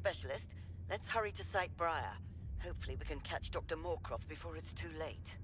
Specialist, let's hurry to Site Briar. Hopefully we can catch Dr. Moorcroft before it's too late.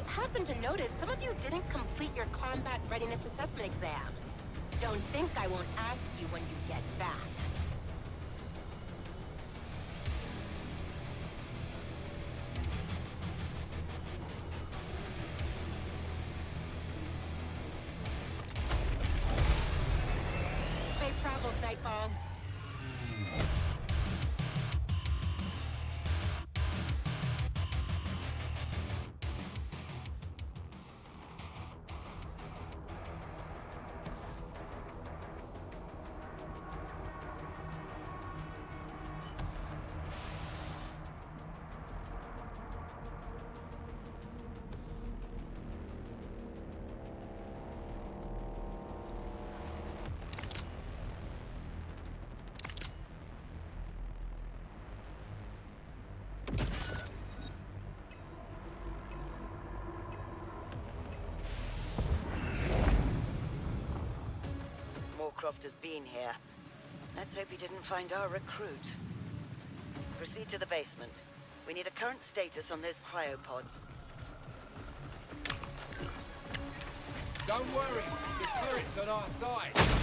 I happen to notice some of you didn't complete your combat readiness assessment exam. Don't think I won't ask you when you get back. Safe travels, Nightfall. Has been here. Let's hope he didn't find our recruit. Proceed to the basement. We need a current status on those cryopods. Don't worry, the turret's on our side.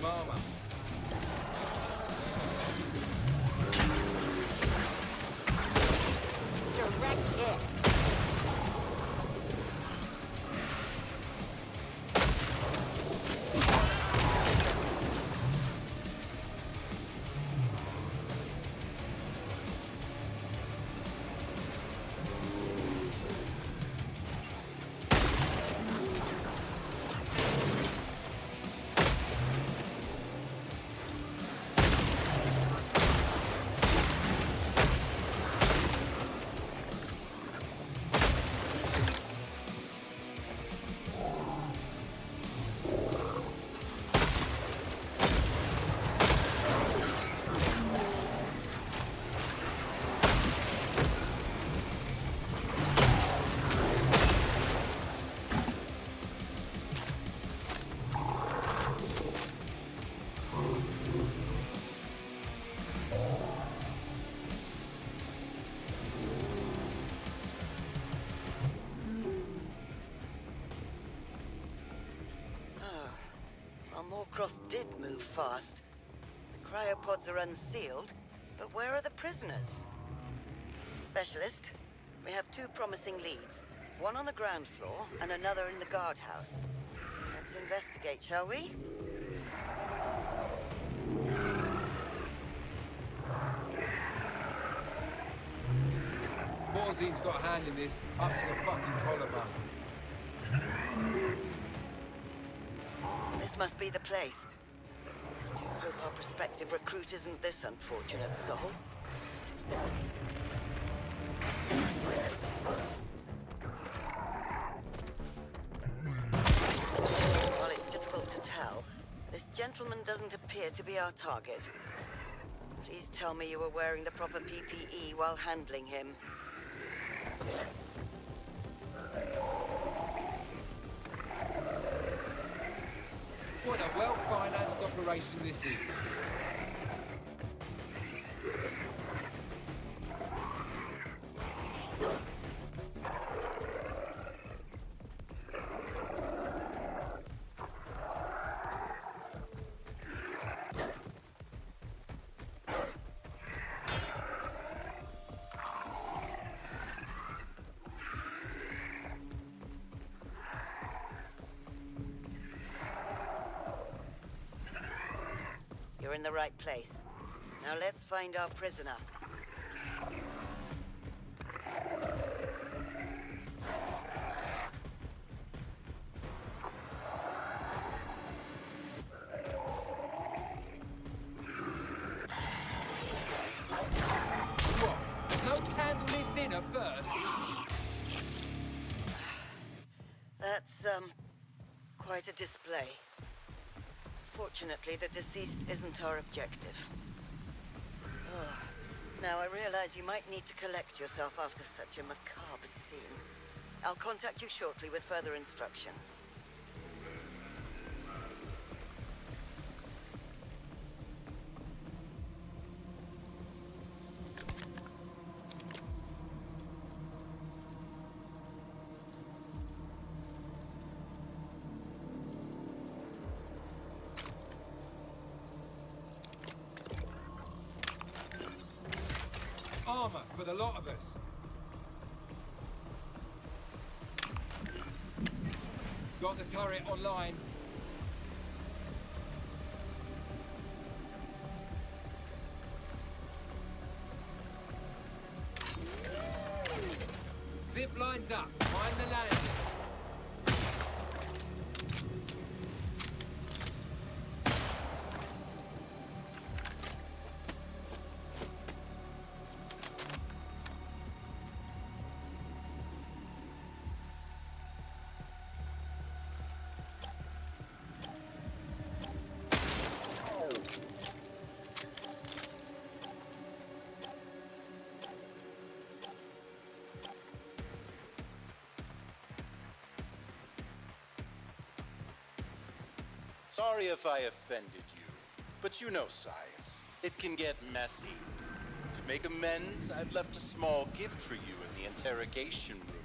Foster's found some armor. Morcroft did move fast. The cryopods are unsealed, but where are the prisoners? Specialist, we have two promising leads. One on the ground floor and another in the guardhouse. Let's investigate, shall we? Borzine's got a hand in this, up to the fucking collarbone. Must be the place. I do hope our prospective recruit isn't this unfortunate soul. While it's difficult to tell, this gentleman doesn't appear to be our target. Please tell me you were wearing the proper PPE while handling him. This is. In the right place. Now let's find our prisoner. What? No candlelit dinner first? That's, um, quite a display. Fortunately, the deceased isn't our objective. Oh, now I realize you might need to collect yourself after such a macabre scene. I'll contact you shortly with further instructions. Armor for the lot of us. Got the turret online. Sorry if I offended you, but you know science. It can get messy. To make amends, I've left a small gift for you in the interrogation room.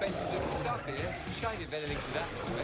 expensive looking stuff here. Shame you've anything to that.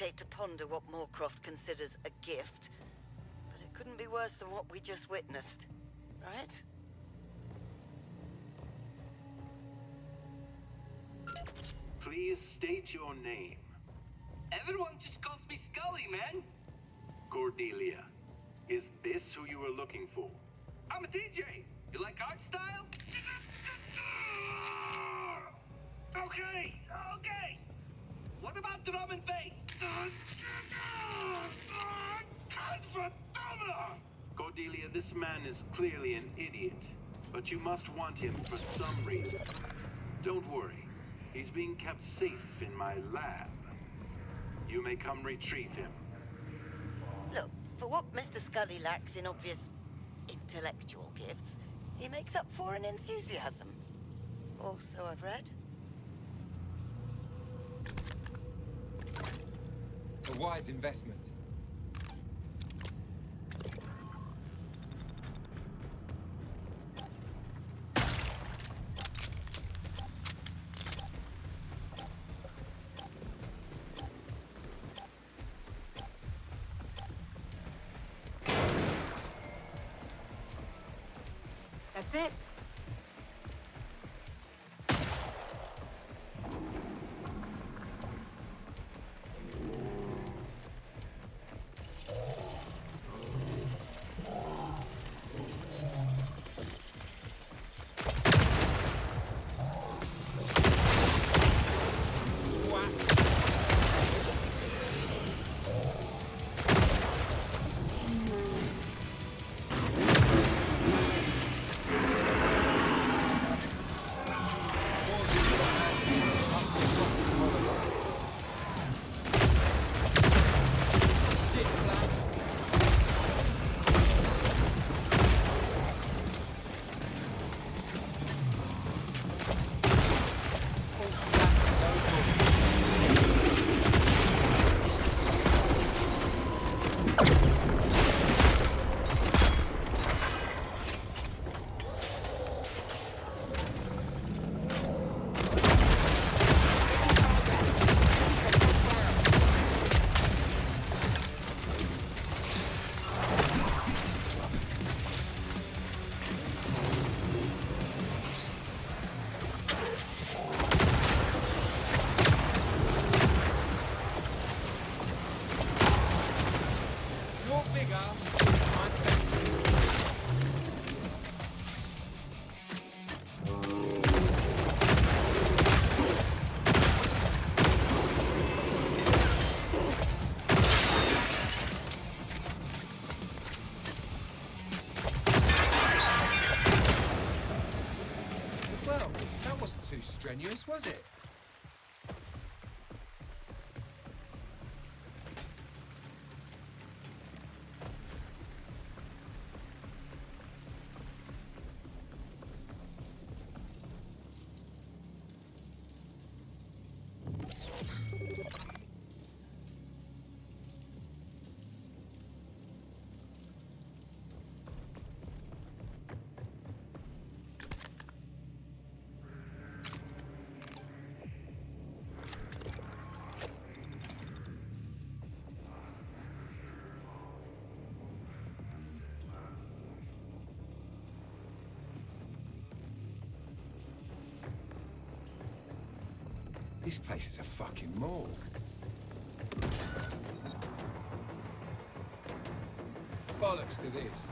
Hesitate to ponder what Moorcroft considers a gift, but it couldn't be worse than what we just witnessed, right? Please state your name. Everyone just calls me Scully, man. Cordelia. Is this who you were looking for? I'm a DJ. You like art style? Okay, okay. What about drum and bass? Cordelia, this man is clearly an idiot, but you must want him for some reason. Don't worry. He's being kept safe in my lab. You may come retrieve him. Look, for what Mr. Scully lacks in obvious intellectual gifts, he makes up for in enthusiasm. Or so I've read. A wise investment. That's it. Strenuous, was it? This place is a fucking morgue. Bollocks to this.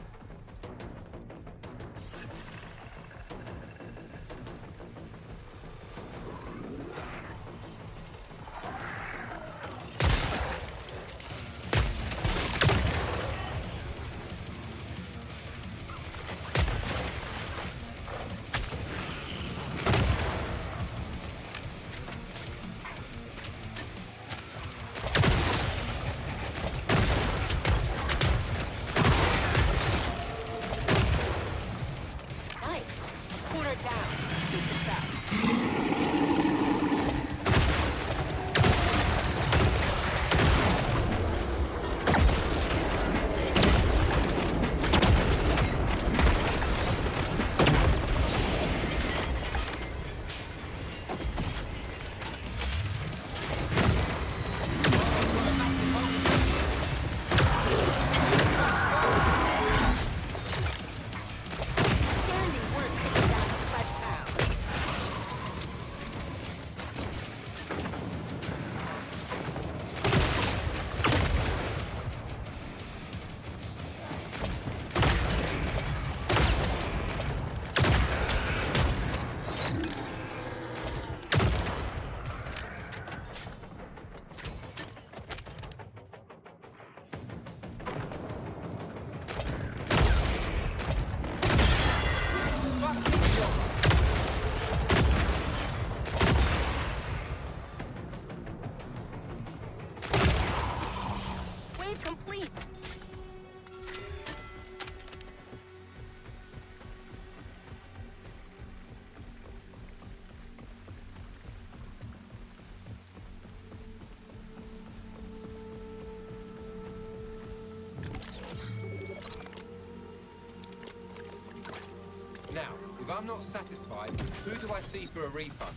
I'm not satisfied, who do I see for a refund?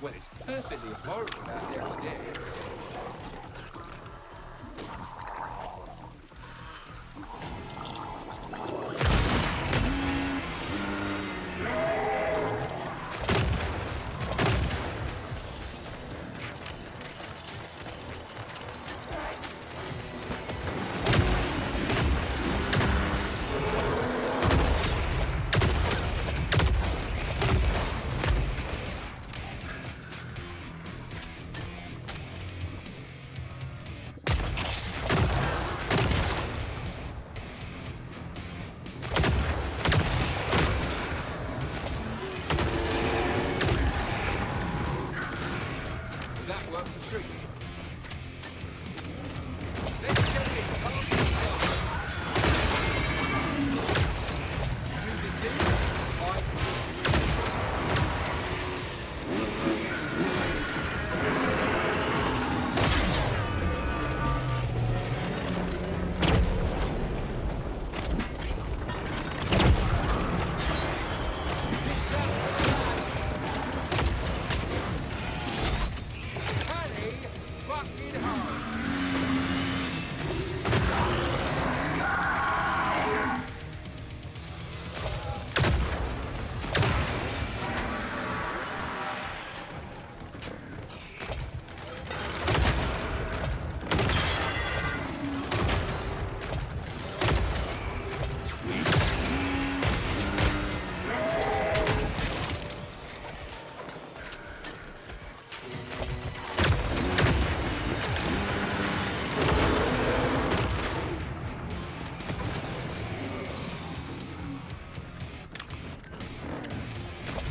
Well, it's perfectly horrible out there today.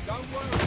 Don't worry,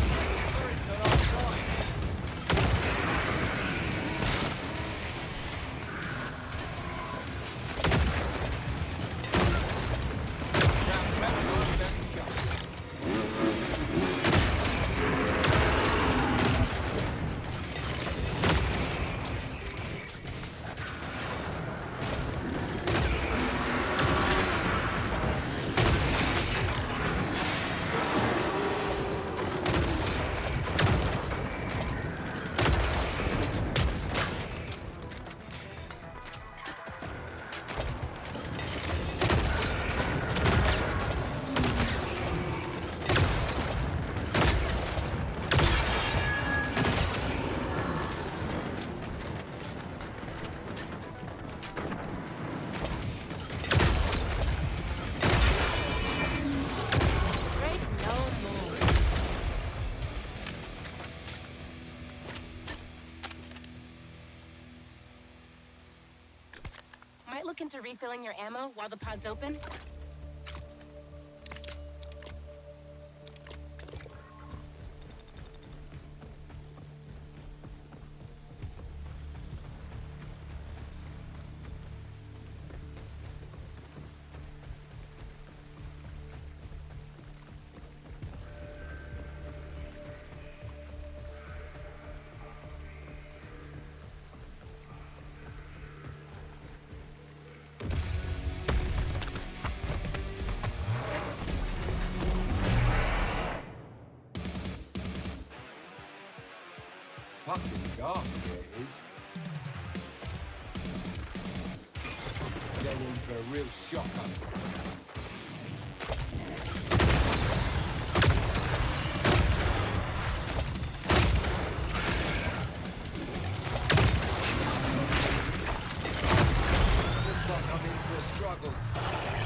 Refilling your ammo while the pod's open. Fucking it is. Going in for a real shocker. Struggle.